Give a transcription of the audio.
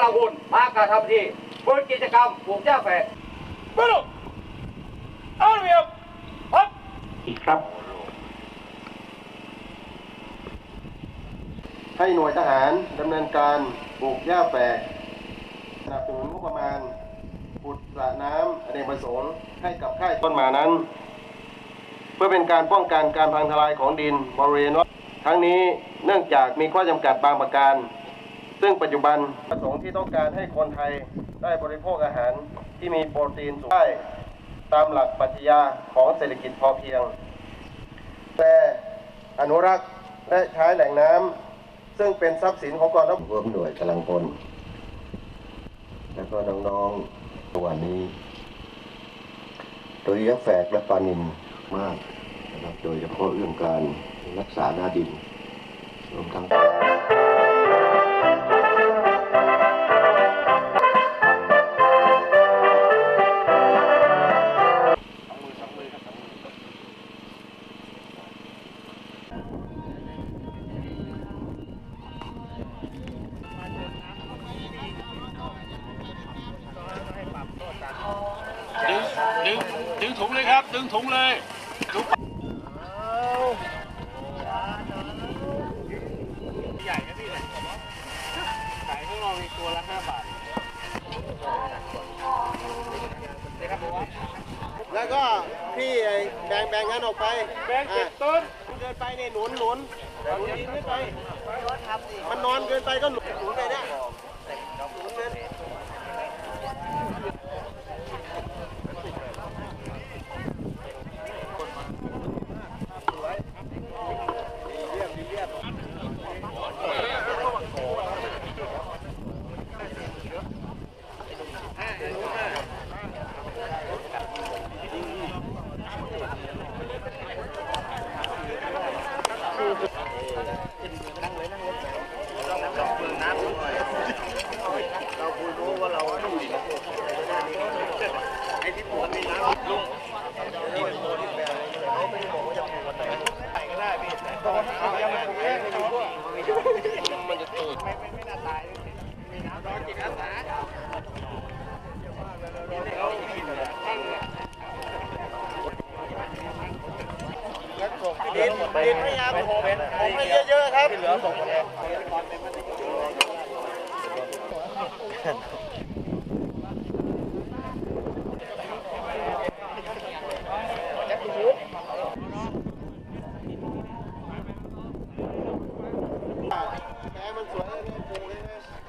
ำลังบุญมากระทำที่บนกิจกรรมปลูกหญ้าแฝก Bueno, army up, up. อีกครับ ให้หน่วยทหารดำเนินการปลูกหญ้าแฝกสนับสนุนงบประมาณขุดสระน้ำอเนกประสงค์ให้กับค่ายต้นหมานั้น เพื่อเป็นการป้องกันการพังทลายของดินบริเวณวัดทั้งนี้เนื่องจากมีข้อจำกัดบางประการ ซึ่งปัจจุบันประสงค์ที่ต้องการให้คนไทยได้บริโภคอาหารที่มีโปรตีนสูงได้ตามหลักปรัชญาของเศรษฐกิจพอเพียง แต่อนุรักษ์และใช้แหล่งน้ำซึ่งเป็นทรัพย์สินของกองทัพรวมหน่วยกำลังพลแล้วก็น้องๆวันนี้โดยยักแฝกและปานินมากนะครับโดยเฉพาะเรื่องการรักษาหน้าดินรวมทั้ง ครับดึงถุงเลยถุงใหญ่นะพี่เนี่ยขายข้างนอกมีตัวละห้าบาทแล้วก็พี่ไอ้แบ่งแบ่งกันออกไป แบงเจ็ดต้นคุณเดินไปเนี่ยหนุนหนุนหนุนดินขึ้นไปมันนอนเกินไปก็หนุนหนุนไปเนี่ ดินดินพยายามผมผมให้เยอะๆครับเหลือส่งแกมันสวยเลยปูเลยนะ